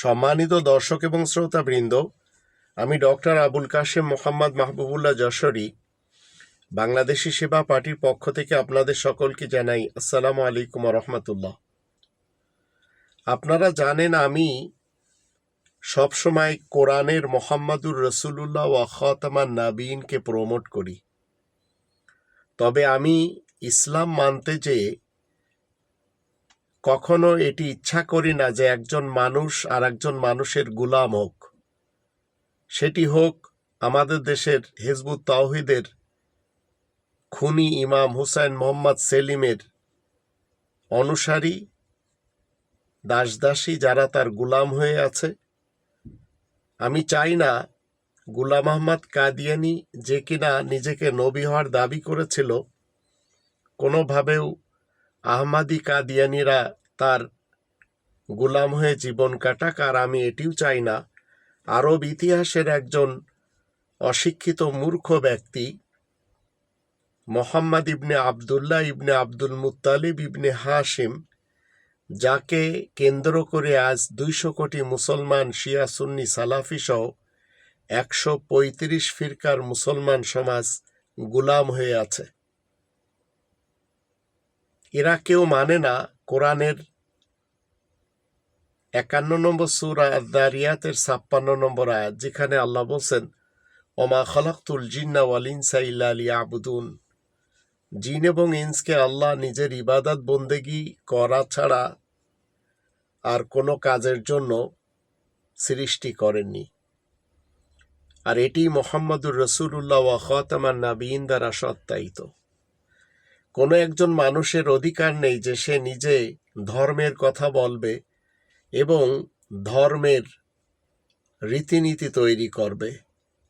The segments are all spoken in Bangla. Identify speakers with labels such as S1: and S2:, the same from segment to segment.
S1: সম্মানিত দর্শক এবং শ্রোতাবৃন্দ, আমি ডক্টর আবুল কাশেম মোহাম্মদ মাহবুবুল্লাহ যশোরী, বাংলাদেশি সেবা পার্টির পক্ষ থেকে আপনাদের সকলকে জানাই আসসালামু আলাইকুম রহমতুল্লাহ। আপনারা জানেন আমি সবসময় কোরআনের মোহাম্মদুর রসুল্লাহ ওয়াখাতামান নাবিনকে প্রমোট করি। তবে আমি ইসলাম মানতে যে কখনো এটি ইচ্ছা করি না যে একজন মানুষ আর একজন মানুষের গুলাম হোক। সেটি হোক আমাদের দেশের হিজবুত তাওহিদের খুনি ইমাম হুসাইন মোহাম্মদ সেলিমের অনুসারী, দাসদাসী যারা তার গুলাম হয়ে আছে। আমি চাই না গুলাম আহমদ কাদিয়ানি যে কিনা নিজেকে নবী হওয়ার দাবি করেছিল, কোনোভাবেও আহমাদি কাদিয়ানিরা তার গুলাম হয়ে জীবন কাটাক, আর আমি এটিও চাই না। আরব ইতিহাসের একজন অশিক্ষিত মূর্খ ব্যক্তি, Mohammad ibn Abdullah ibn Abdul Muttalib ibn Hashim, যাকে কেন্দ্র করে আজ দুইশো কোটি মুসলমান শিয়া সুন্নি সালাফি সহ একশো পঁয়ত্রিশ ফিরকার মুসলমান সমাজ গুলাম হয়ে আছে। এরা কেউ মানে না। কোরআনের একান্ন নম্বর সুরা দারিয়াতের ছাপ্পান্ন নম্বর আয়াত, যেখানে আল্লাহ বলছেন, ওমা খলাক্তুল জিন্না ওয়াল ইনসা ইল্লা লিয়াবুদুন। জিন এবং ইন্সকে আল্লাহ নিজের ইবাদত, বন্দেগি করা ছাড়া আর কোনো কাজের জন্য সৃষ্টি করেননি। আর এটি মোহাম্মদুর রসুল্লাহ ওয়া খতামান নাবিন দ্বারা সত্যায়িত। কোনো একজন মানুষের অধিকার নেই যে সে নিজে ধর্মের কথা বলবে এবং ধর্মের রীতিনীতি তৈরি করবে,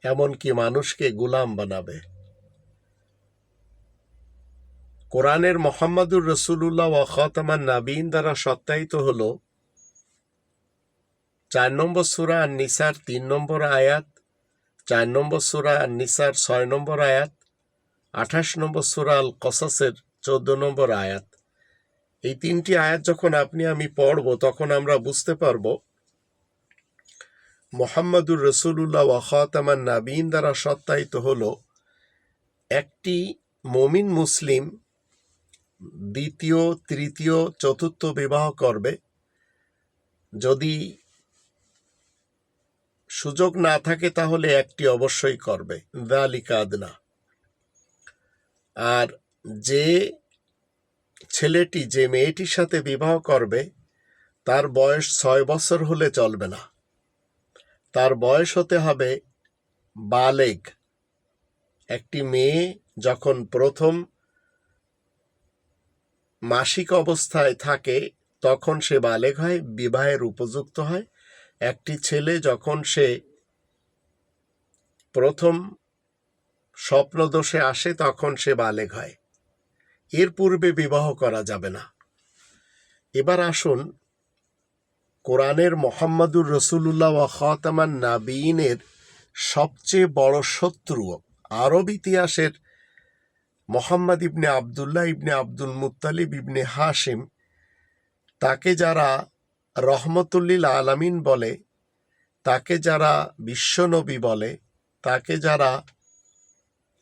S1: এমনকি মানুষকে গুলাম বানাবে। কোরআনের মোহাম্মদুর রসুল্লাহ ও খতামান নাবিন দ্বারা সত্যায়িত হল চার নম্বর সুরা নিসার তিন নম্বর আয়াত, চার নম্বর সুরা নিসার ছয় নম্বর আয়াত আঠাশ নম্বর সুরা আল কসাসের চোদ্দ নম্বর আয়াত। এই তিনটি আয়াত যখন আপনি আমি পড়ব, তখন আমরা বুঝতে পারব মোহাম্মদুর রসুল্লাহ ওয়াখাতামান নাবিন দ্বারা সত্যায়িত হল একটি মমিন মুসলিম দ্বিতীয়, তৃতীয়, চতুর্থ বিবাহ করবে। যদি সুযোগ না থাকে তাহলে একটি অবশ্যই করবে। দালিকা আদনা। আর যে ছেলেটি যে মেয়েটির সাথে বিবাহ করবে, তার বয়স ছয় বছর হলে চলবে না। তার বয়স হতে হবে বালেগ। একটি মেয়ে যখন প্রথম মাসিক অবস্থায় থাকে, তখন সে বালেগ হয়, বিবাহের উপযুক্ত হয়। একটি ছেলে যখন সে প্রথম স্বপ্নদোষে আসে তখন সে বালেগ হয়। এর পূর্বে বিবাহ করা যাবে না। এবার আসুন কোরআনের মোহাম্মদুর রসুল্লাহ ওয়া খাতামান নাবিনের সবচেয়ে বড় শত্রু আরব ইতিহাসের Mohammad ibn Abdullah ibn Abdul Muttalib ibn Hashim, তাকে যারা রহমতুল্লিল আলামিন বলে, তাকে যারা বিশ্বনবী বলে, তাকে যারা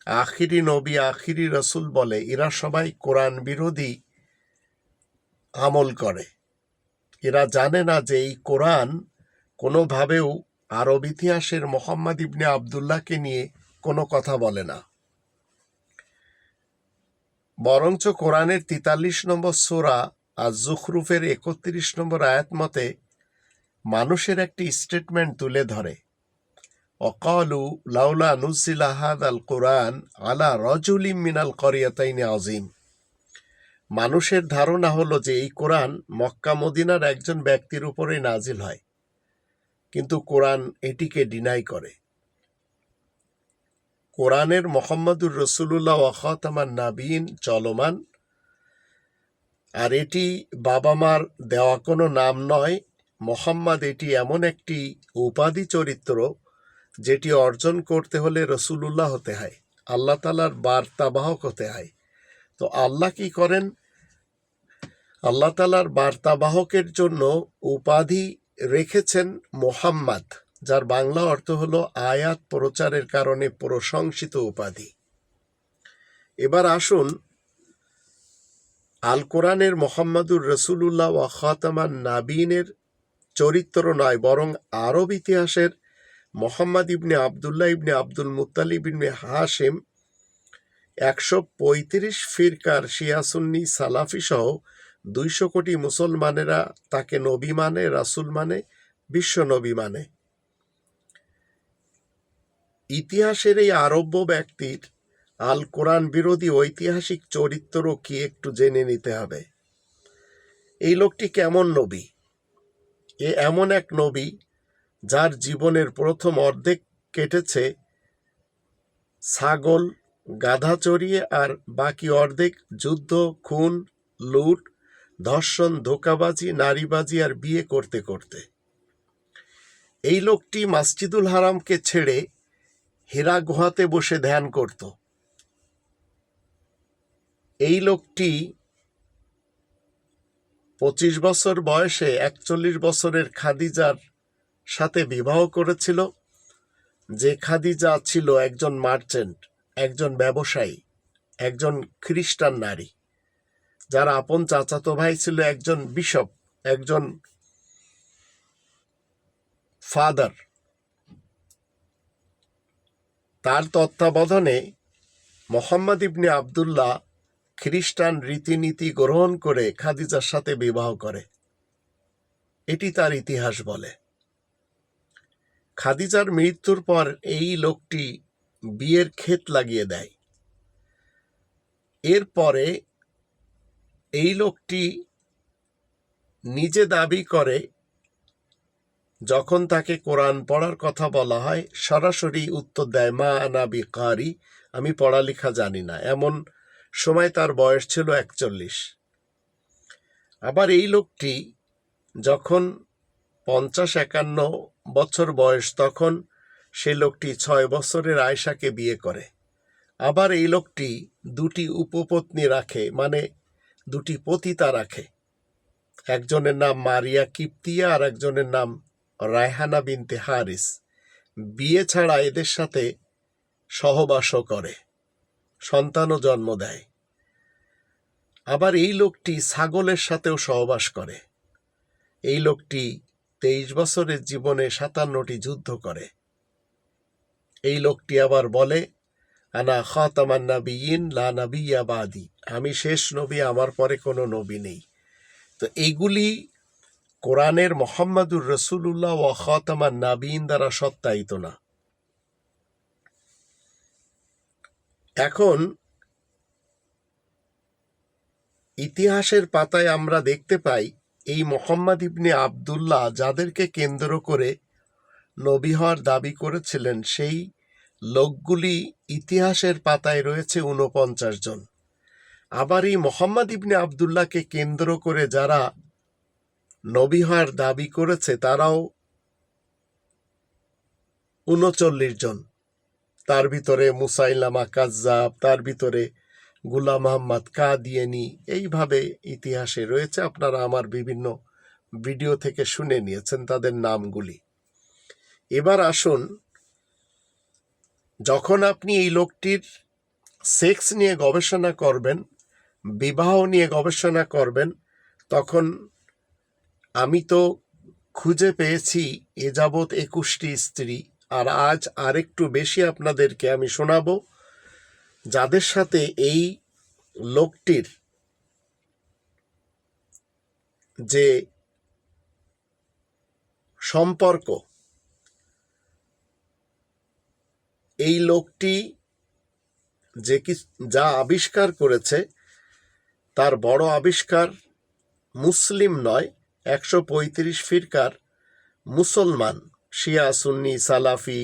S1: আখিরি নবী, আখিরি রসুল বলে, এরা সবাই কোরআন বিরোধী আমল করে। এরা জানে না যে এই কোরআন কোনোভাবেও আরব ইতিহাসের মোহাম্মদ ইবনে আবদুল্লাহকে নিয়ে কোনো কথা বলে না। বরঞ্চ কোরআনের তিতাল্লিশ নম্বর সোরা আর জুখরুফের একত্রিশ নম্বর আয়াত মতে, মানুষের একটি স্টেটমেন্ট তুলে ধরে। অকালু লাউলা নুজিল আহাদ আল কোরআন আলা রজুলিম মিনাল করিয়াতাইনে আজিম মানুষের ধারণা হলো যে এই কোরআন মক্কা মদিনার একজন ব্যক্তির উপরে নাজিল হয়। কিন্তু কোরআন এটিকে ডিনাই করে। কোরআনের মোহাম্মদুর রসুল্লাহ ওয়াখাতামান নাবিন চলমান। আর এটি বাবা মার দেওয়া কোনো নাম নয়। মোহাম্মদ এটি এমন একটি উপাধি চরিত্র যেটি অর্জন করতে হলে রসুলুল্লাহ হতে হয়, আল্লাহ তালার বার্তাবাহক হতে হয়। তো আল্লাহ কি করেন? আল্লাহ তালার বার্তাবাহকের জন্য উপাধি রেখেছেন মোহাম্মদ, যার বাংলা অর্থ হলো আয়াত প্রচারের কারণে প্রশংসিত উপাধি। এবার আসুন আল কোরআনের মোহাম্মদুর রসুলুল্লাহ ওয়া খাতামান নাবিনের চরিত্র নয়, বরং আরব ইতিহাসের Mohammad ibn Abdullah ibn Abdul Muttalib ibn Hashem একশো পঁয়ত্রিশ ফিরকার শিয়াসুন্নি সালাফি সহ দুইশো কোটি মুসলমানেরা তাকে নবী মানে রাসুল মানে বিশ্ব নবী মানে। ইতিহাসের এই আরব্য ব্যক্তির আল কোরআন বিরোধী ঐতিহাসিক চরিত্র কি একটু জেনে নিতে হবে? এই লোকটি কেমন নবী? এ এমন এক নবী যার জীবনের প্রথম অর্ধেক কেটেছে ছাগল, গাধা চড়িয়ে আর বাকি অর্ধেক যুদ্ধ, খুন, লুট, ধর্ষণ, ধোকাবাজি, নারীবাজি আর বিয়ে করতে করতে। এই লোকটি মাসজিদুল হারামকে ছেড়ে হেরা গুহাতে বসে ধ্যান করত। এই লোকটি পঁচিশ বছর বয়সে একচল্লিশ বছরের খাদিজার সাথে বিবাহ করেছিল, যে খাদিজা ছিল একজন মার্চেন্ট, একজন ব্যবসায়ী, একজন খ্রিস্টান নারী। যার আপন চাচাতো ভাই ছিল একজন বিশপ, একজন ফাদার। তার তত্ত্বাবধানে মোহাম্মদ ইবনে আবদুল্লাহ খ্রিস্টান রীতিনীতি গ্রহণ করে খাদিজার সাথে বিবাহ করে। এটি তার ইতিহাস বলে। খাদিজার মৃত্যুর পর এই লোকটি বিয়ের ক্ষেত লাগিয়ে দেয়। এরপরে এই লোকটি নিজে দাবি করে, যখন তাকে কোরআন পড়ার কথা বলা হয়, সরাসরি উত্তর দেয়, মা আনাবি কারি আমি পড়ালেখা জানি না। এমন সময় তার বয়স ছিল একচল্লিশ। আবার এই লোকটি যখন পঞ্চাশ একান্ন বছর বয়স তখন সে লোকটি ছয় বছরের আয়সাকে বিয়ে করে। আবার এই লোকটি দুটি উপপত্নী রাখে মানে দুটি পতিতা রাখে। একজনের নাম মারিয়া কিপ্তিয়া আর একজনের নাম রায়হানা বিনতে হারিস। বিয়ে ছাড়া এদের সাথে সহবাসও করে, সন্তানও জন্ম দেয়। আবার এই লোকটি ছাগলের সাথেও সহবাস করে। এই লোকটি তেইশ বছরের জীবনে সাতান্নটি যুদ্ধ করে। এই লোকটি আবার বলে, আনা খাতামান নাবিয়িন, লা নাবিয়া বাদি। আমি শেষ নবী, আমার পরে কোনো নবী নেই। তো এইগুলি কোরআনের মোহাম্মদুর রসুল্লাহ ও খাতামান নাবিন দ্বারা সত্যায়িত না। এখন ইতিহাসের পাতায় আমরা দেখতে পাই এই মোহাম্মদ ইবনে আবদুল্লাহ যাদেরকে কেন্দ্র করে নবী হওয়ার দাবি করেছিলেন, সেই লোকগুলি ইতিহাসের পাতায় রয়েছে উনপঞ্চাশ জন। আবার এই মোহাম্মদ ইবনে আবদুল্লাহকে কেন্দ্র করে যারা নবী হওয়ার দাবি করেছে, তারাও উনচল্লিশ জন। তার ভিতরে মুসাইলামা কাজ্জাব, তার ভিতরে গুলাম মোহাম্মদ কাদিয়ানি, এইভাবে ইতিহাসে রয়েছে। আপনারা আমার বিভিন্ন ভিডিও থেকে শুনে নিয়েছেন তাদের নামগুলি। এবার আসুন, যখন আপনি এই লোকটির সেক্স নিয়ে গবেষণা করবেন, বিবাহ নিয়ে গবেষণা করবেন, তখন আমি তো খুঁজে পেয়েছি এ যাবৎ একুশটি স্ত্রী। আর আজ আরেকটু বেশি আপনাদেরকে আমি শোনাবো। যাদের সাথে এই লোকটির যে সম্পর্ক, এই লোকটি যে কি, যা আবিষ্কার করেছে, তার বড় আবিষ্কার মুসলিম নয়, একশো পঁয়ত্রিশ ফিরকার মুসলমান শিয়া, সুন্নি, সালাফি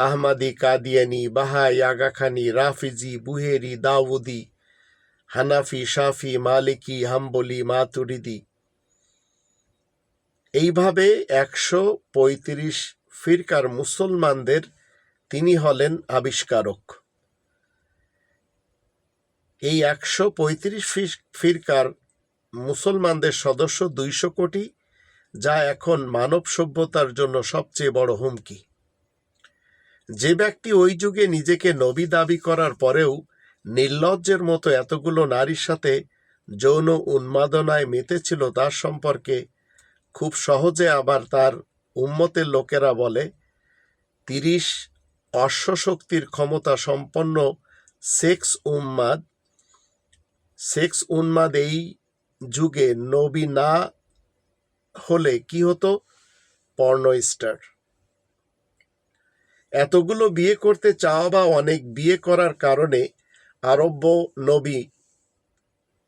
S1: আহমাদি কাদিয়ানি বাহাই আগাখানি রাফিজি বুহেরি দাউদি হানাফি শাফি মালিকি হাম্বলি মাতুরিদি এইভাবে একশো পঁয়ত্রিশ ফিরকার মুসলমানদের তিনি হলেন আবিষ্কারক। এই একশো পঁয়ত্রিশ ফিরকার মুসলমানদের সদস্য দুইশো কোটি, যা এখন মানব সভ্যতার জন্য সবচেয়ে বড় হুমকি। যে ব্যক্তি ওই যুগে নিজেকে নবী দাবি করার পরেও নির্লজ্জের মতো এতগুলো নারীর সাথে যৌন উন্মাদনায় মেতেছিল তার সম্পর্কে খুব সহজে আবার তার উম্মতের লোকেরা বলে, তিরিশ অশ্বশক্তির ক্ষমতা সম্পন্ন সেক্স উন্মাদ সেক্স উন্মাদ এই যুগে নবী না হলে কি হতো? পর্ণ স্টার এতগুলো বিয়ে করতে চাওয়া বা অনেক বিয়ে করার কারণে আরব্য নবী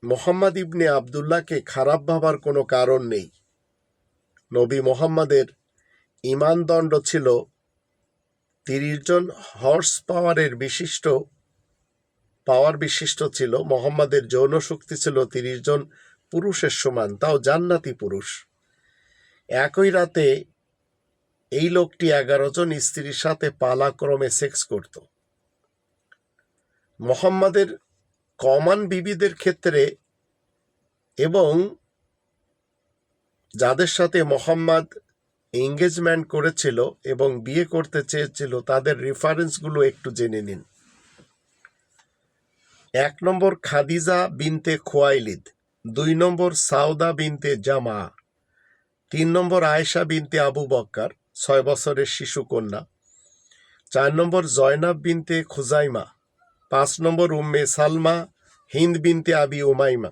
S1: মোহাম্মদ ইবনে আবদুল্লাহকে খারাপ ভাবার কোনো কারণ নেই। নবী মোহাম্মদের ইমানদণ্ড ছিল তিরিশ জন হর্স পাওয়ারের বিশিষ্ট, পাওয়ার বিশিষ্ট ছিল, মোহাম্মদের যৌন শক্তি ছিল তিরিশ জন পুরুষের সমান, তাও জান্নাতি পুরুষ। একই রাতে এই লোকটি এগারো জন স্ত্রীর সাথে পালাক্রমে সেক্স করত। মোহাম্মদের কমান বিবিদের ক্ষেত্রে এবং যাদের সাথে মোহাম্মদ এঙ্গেজমেন্ট করেছিল এবং বিয়ে করতে চেয়েছিল, তাদের রেফারেন্সগুলো একটু জেনে নিন। এক নম্বর খাদিজা বিনতে খোয়াইলিদ, দুই নম্বর সাউদা বিনতে জামা, তিন নম্বর আয়েশা বিনতে আবু বক্কার ছয় বছরের শিশু কন্যা। চার নম্বর জয়নাব বিনতে খুজাইমা। পাঁচ নম্বর উম্মে সালমা, হিন্দ বিনতে আবি উমাইমা।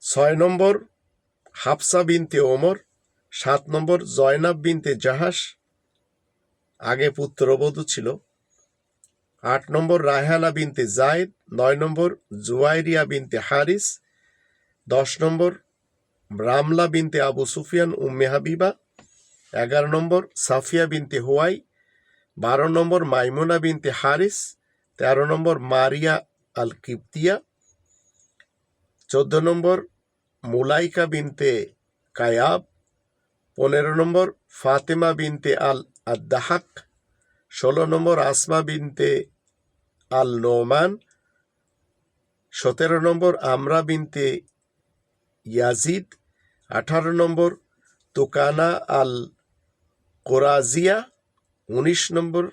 S1: ছয় নম্বর হাফসা বিনতে ওমর। সাত নম্বর জয়নাব বিনতে জাহাস আগে পুত্রবধূ ছিল। আট নম্বর রায়হানা বিনতে জায়েদ। নয় নম্বর জুয়াইরিয়া বিনতে হারিস। দশ নম্বর রামলা বিনতে আবু সুফিয়ান উম্মে হাবিবা, এগারো নম্বর সাফিয়া বিনতে হুয়াই, বারো নম্বর মাইমুনা বিনতে হারিস, তেরো নম্বর মারিয়া আল কিপ্তিয়া চোদ্দ নম্বর মুলাইকা বিনতে কায়াব, পনেরো নম্বর ফাতেমা বিনতে আল আদাহাক ষোলো নম্বর আসমা বিনতে আল নোমান সতেরো নম্বর আমরা বিনতে ইয়াজিদ, আঠারো নম্বর তোকানা আল কোরাজিয়া, উনিশ নম্বর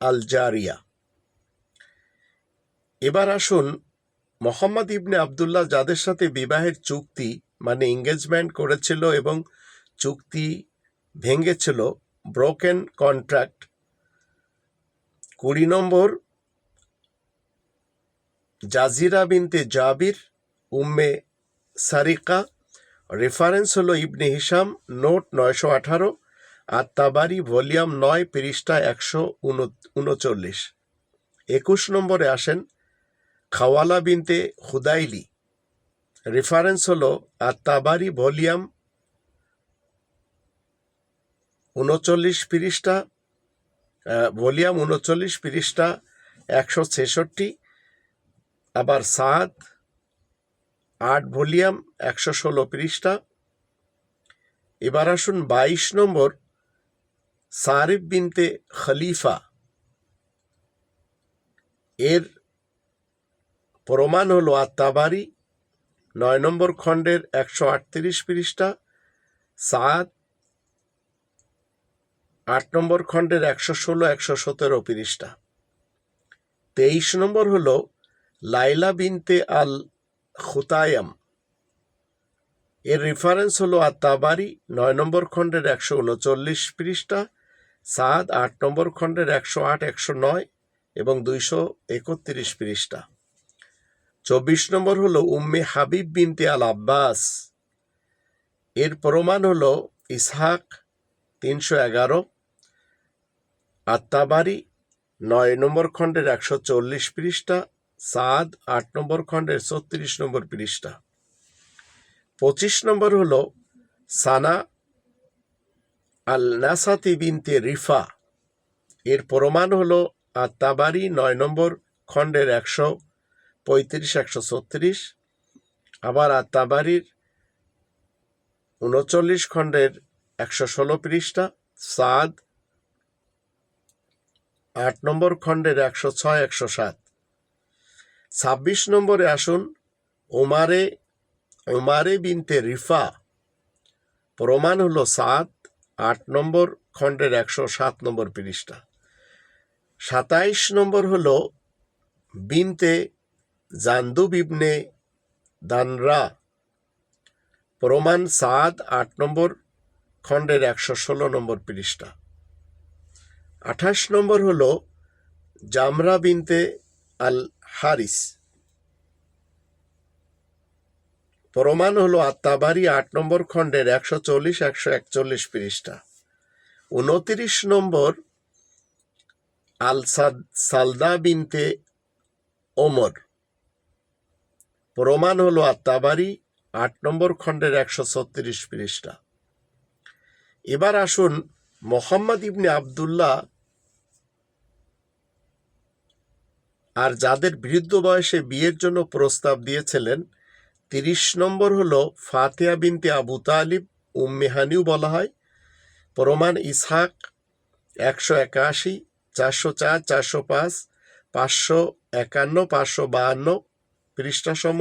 S1: আল জারিয়া। এবার আসুন মোহাম্মদ ইবনে আবদুল্লাহ যাদের সাথে বিবাহের চুক্তি মানে এঙ্গেজমেন্ট করেছিল এবং চুক্তি ভেঙেছিল ব্রোকেন কন্ট্রাক্ট কুড়ি নম্বর Jazira bint Jabir, Umm Sarika reference হলো ইবনে হিসাম নোট নয়শো আঠারো, আর তাবারি ভলিউম নয়, পৃষ্ঠা একশো উনচল্লিশ। একুশ নম্বরে আসেন খাওয়ালা বিনতে হুদাইলি রেফারেন্স হলো আর তাবারি ভলিউম উনচল্লিশ পৃষ্ঠা ভলিউম উনচল্লিশ পৃষ্ঠা একশো ছেষট্টি, আবার সাত আট ভলিউম, একশো ষোলো পৃষ্ঠা। এবার আসুন বাইশ নম্বর, সারিফ বিনতে খলিফা। এর প্রমাণ হলো আত্মাবারি, নয় নম্বর খণ্ডের একশো আটত্রিশ পৃষ্ঠা। সাত, আট নম্বর খণ্ডের একশো ষোলো, একশো সতেরো পৃষ্ঠা। তেইশ নম্বর হলো লাইলা বিনতে আল খুতায়াম এর রেফারেন্স হলো আত্মাবারি, নয় নম্বর খণ্ডের একশো উনচল্লিশ পৃষ্ঠা সাত আট নম্বর খণ্ডের একশো আট, একশো নয় এবং দুইশো একত্রিশ পৃষ্ঠা। চব্বিশ নম্বর হলো উম্মে হাবিব বিনতে আল আব্বাস এর প্রমাণ হলো ইসহাক তিনশো এগারো, আত্মাবারি, নয় নম্বর খণ্ডের একশো চল্লিশ পৃষ্ঠা সাদ আট নম্বর খণ্ডের ছত্রিশ নম্বর পৃষ্ঠা। পঁচিশ নম্বর হলো, সানা আল নাসাতি বিনতে রিফা। এর প্রমাণ হলো আত্মাবারি নয় নম্বর খণ্ডের একশো পঁয়ত্রিশ, একশো ছত্রিশ। আবার আত্মাবাড়ির উনচল্লিশ খণ্ডের একশো ষোলো পৃষ্ঠা, সাদ আট নম্বর খণ্ডের একশো ছয়, একশো সাত। ছাব্বিশ নম্বরে আসুন ওমারে ওমারে বিনতে রিফা। প্রমাণ হলো সাত, আট নম্বর খণ্ডের একশো সাত নম্বর পৃষ্ঠা। সাতাইশ নম্বর হল বিনতে জান্দুব ইবনে দানরা। প্রমাণ সাদ আট নম্বর খণ্ডের একশো ষোলো নম্বর পৃষ্ঠা। আঠাশ নম্বর হলো জামরা বিনতে আল হারিস। প্রমাণ হলো আত্মাবাড়ি আট নম্বর খণ্ডের একশো চল্লিশ, একশো একচল্লিশ পৃষ্ঠা। উনত্রিশ নম্বর আল সাদ- সালদা বিনতে ওমর। প্রমাণ হলো আত্মাবাড়ি আট নম্বর খণ্ডের একশো ছত্রিশ পৃষ্ঠা। এবার আসুন মোহাম্মদ ইবনে আবদুল্লাহ আর যাদের বৃদ্ধ বয়সে বিয়ের জন্য প্রস্তাব দিয়েছিলেন, তিরিশ নম্বর হলো ফাতিয়া বিনতে আবু তালিব উম্মেহানিও বলা হয়। প্রমাণ ইসহাক, একশো একাশি, চারশো চার, চারশো পাঁচ, পাঁচশো একান্ন, পাঁচশো বাহান্ন পৃষ্ঠাসম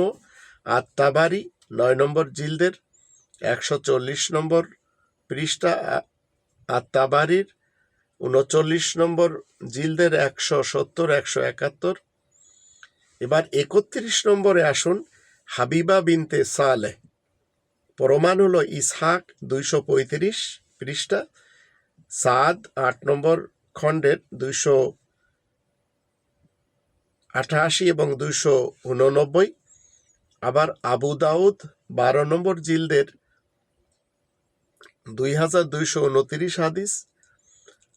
S1: আত্মাবাড়ি নয় নম্বর জিলদের, একশো চল্লিশ নম্বর পৃষ্ঠা। আত্মাবাড়ির উনচল্লিশ নম্বর, জিলদের একশো সত্তর, একশো একাত্তর। এবার একত্রিশ নম্বরে আসুন, হাবিবা বিনতে সালে প্রমাণ হলো ইসহাক, দুইশো পঁয়ত্রিশ পৃষ্ঠা। সাদ, আট নম্বর খণ্ডের, দুইশো আঠাশি এবং দুইশো উননব্বই। আবার আবু দাউদ, বারো নম্বর জিলদের, দুই হাজার দুইশো উনত্রিশ হাদিস।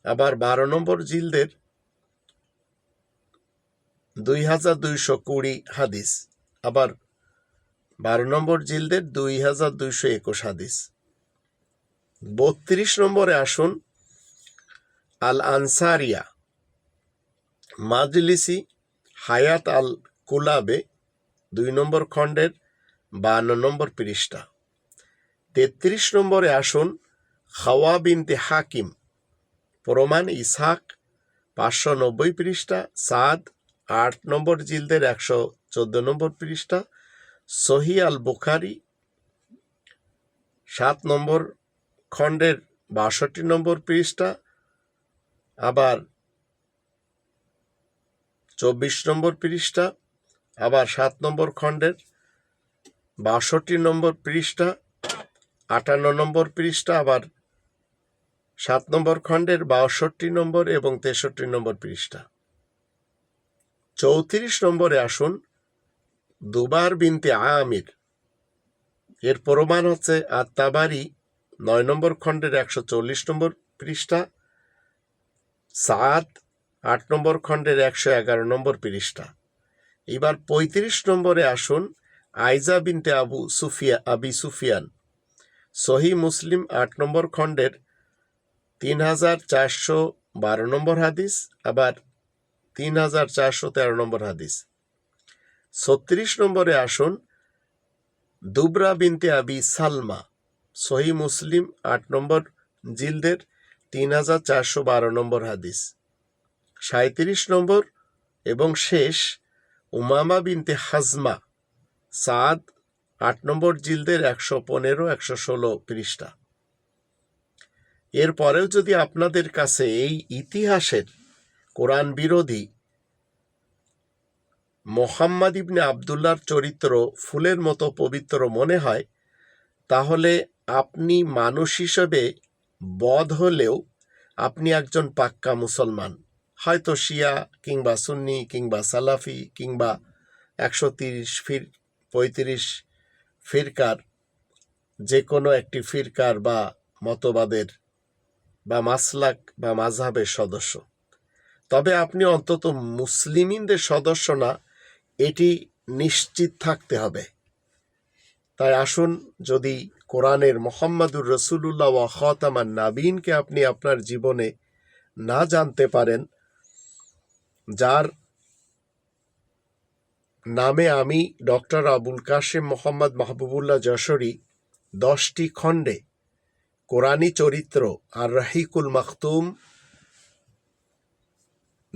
S1: আবার বারো নম্বর জিলদের দুই হাজার দুইশো কুড়ি হাদিস, আবার বারো নম্বর জিলদের দুই হাজার দুইশো একুশ হাদিস। বত্রিশ নম্বরে আসুন আল আনসারিয়া মাজলিসি, হায়াত আল কুলাবে দুই নম্বর খণ্ডের বান্ন নম্বর পৃষ্ঠা। তেত্রিশ নম্বরে আসুন, খাওয়া বিনতে হাকিম প্রমাণ ইসহাক পাঁচশো নব্বই পৃষ্ঠা, সাদ আট নম্বর জিলদের একশো চোদ্দ নম্বর পৃষ্ঠা, সহি আল বুখারি সাত নম্বর খণ্ডের বাষট্টি নম্বর পৃষ্ঠা, আবার চব্বিশ নম্বর পৃষ্ঠা, আবার সাত নম্বর খণ্ডের বাষট্টি নম্বর পৃষ্ঠা, আটান্ন নম্বর পৃষ্ঠা, আবার সাত নম্বর খণ্ডের বাষট্টি নম্বর এবং তেষট্টি নম্বর পৃষ্ঠা। চৌত্রিশ নম্বরে আসুন, দুবার বিনতে আমির। এর প্রমাণ হচ্ছে আত্মাবাড়ি নয় নম্বর খণ্ডের একশো চল্লিশ নম্বর পৃষ্ঠা, সাত আট নম্বর খণ্ডের একশো এগারো নম্বর পৃষ্ঠা। এবার পঁয়ত্রিশ নম্বরে আসুন, আইজা বিনতে আবু সুফিয়া আবি সুফিয়ান। সহি মুসলিম আট নম্বর খণ্ডের তিন হাজার চারশো বারো নম্বর হাদিস, আবার তিন হাজার চারশো তেরো নম্বর হাদিস। ছত্রিশ নম্বরে আসুন, দুবরা বিনতে আবি সালমা, সহি মুসলিম আট নম্বর জিলদের তিন হাজার চারশো বারো নম্বর হাদিস। সাঁত্রিশ নম্বর এবং শেষ, উমামা বিনতে হাজমা, সাদ আট নম্বর জিলদের একশো পনেরো, একশো ষোলো পৃষ্ঠা। এরপরেও যদি আপনাদের কাছে এই ইতিহাসের কোরআন বিরোধী মোহাম্মদ ইবনে আবদুল্লার চরিত্র ফুলের মতো পবিত্র মনে হয়, তাহলে আপনি মানুষ হিসেবে বধ হলেও আপনি একজন পাক্কা মুসলমান। হয়তো শিয়া কিংবা সুন্নি কিংবা সালাফি কিংবা একশো তিরিশ ফির, পঁয়ত্রিশ ফিরকার, যে কোনো একটি ফিরকার বা মতবাদের বা মাসলাক বা মাঝহাবের সদস্য। তবে আপনি অন্তত মুসলিমিনদের সদস্য না, এটি নিশ্চিত থাকতে হবে। তাই আসুন, যদি কোরআনের মোহাম্মদুর রসুল্লাহ ওয়া খতামান নাবিনকে আপনি আপনার জীবনে না জানতে পারেন, যার নামে আমি ডক্টর আবুল কাশেম মোহাম্মদ মাহবুবুল্লাহ যশোরী দশটি খণ্ডে কোরআনী চরিত্র আর রাহিকুল মাখতুম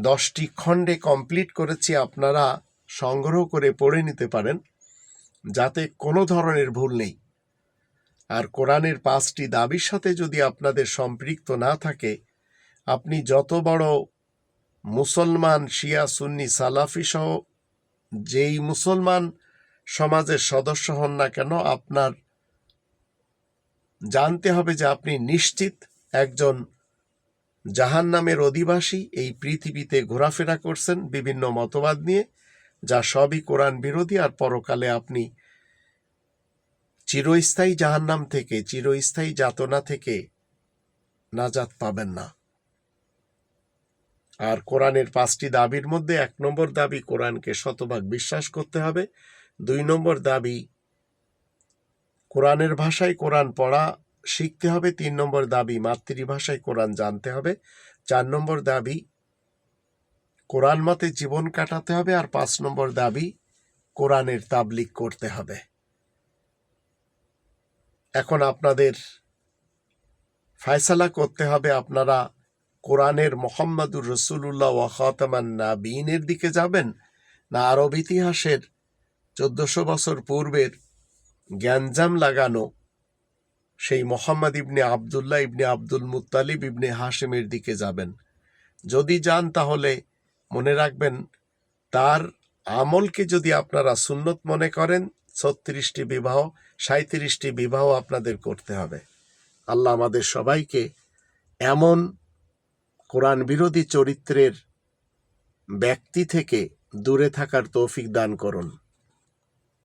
S1: দশটি খণ্ডে কমপ্লিট করেছি, আপনারা সংগ্রহ করে পড়ে নিতে পারেন, যাতে কোনো ধরনের ভুল নেই। আর কোরআনের পাঁচটি দাবির সাথে যদি আপনাদের সম্পৃক্ত না থাকে, আপনি যত বড় মুসলমান, শিয়া, সুন্নি, সালাফি সহ যেই মুসলমান সমাজের সদস্য হন না কেন, আপনার জানতে হবে যে আপনি নিশ্চিত একজন জাহান নামের অধিবাসী এই পৃথিবীতে ঘোরাফেরা করছেন বিভিন্ন মতবাদ নিয়ে, যা সবই কোরআন বিরোধী আর পরকালে আপনি চিরস্থায়ী জাহান্নাম থেকে, চিরস্থায়ী যাতনা থেকে নাজাত পাবেন না। আর কোরআনের পাঁচটি দাবির মধ্যে এক নম্বর দাবি কোরআনকে শতভাগ বিশ্বাস করতে হবে, দুই নম্বর দাবি কোরআনের ভাষায় কোরআন পড়া শিখতে হবে, তিন নম্বর দাবি মাতৃভাষায় কোরআন জানতে হবে, চার নম্বর দাবি কোরআন মতে জীবন কাটাতে হবে, আর পাঁচ নম্বর দাবি কোরআনের তাবলিক করতে হবে। এখন আপনাদের ফায়সালা করতে হবে, আপনারা কোরআনের মোহাম্মদুর রসুল্লাহ ওয়াখাতামান নাবিনের দিকে যাবেন, না আরব ইতিহাসের চোদ্দশো বছর পূর্বের জ্ঞানজাম লাগানো সেই Mohammad ibn Abdullah ibn Abdul Muttalib ibn হাশিমের দিকে যাবেন। যদি যান তাহলে মনে রাখবেন, তার আমলকে যদি আপনারা সুন্নত মনে করেন, ছত্রিশটি বিবাহ সাঁত্রিশটি বিবাহ আপনাদের করতে হবে। আল্লাহ আমাদের সবাইকে এমন কোরআন বিরোধী চরিত্রের ব্যক্তি থেকে দূরে থাকার তৌফিক দান করুন।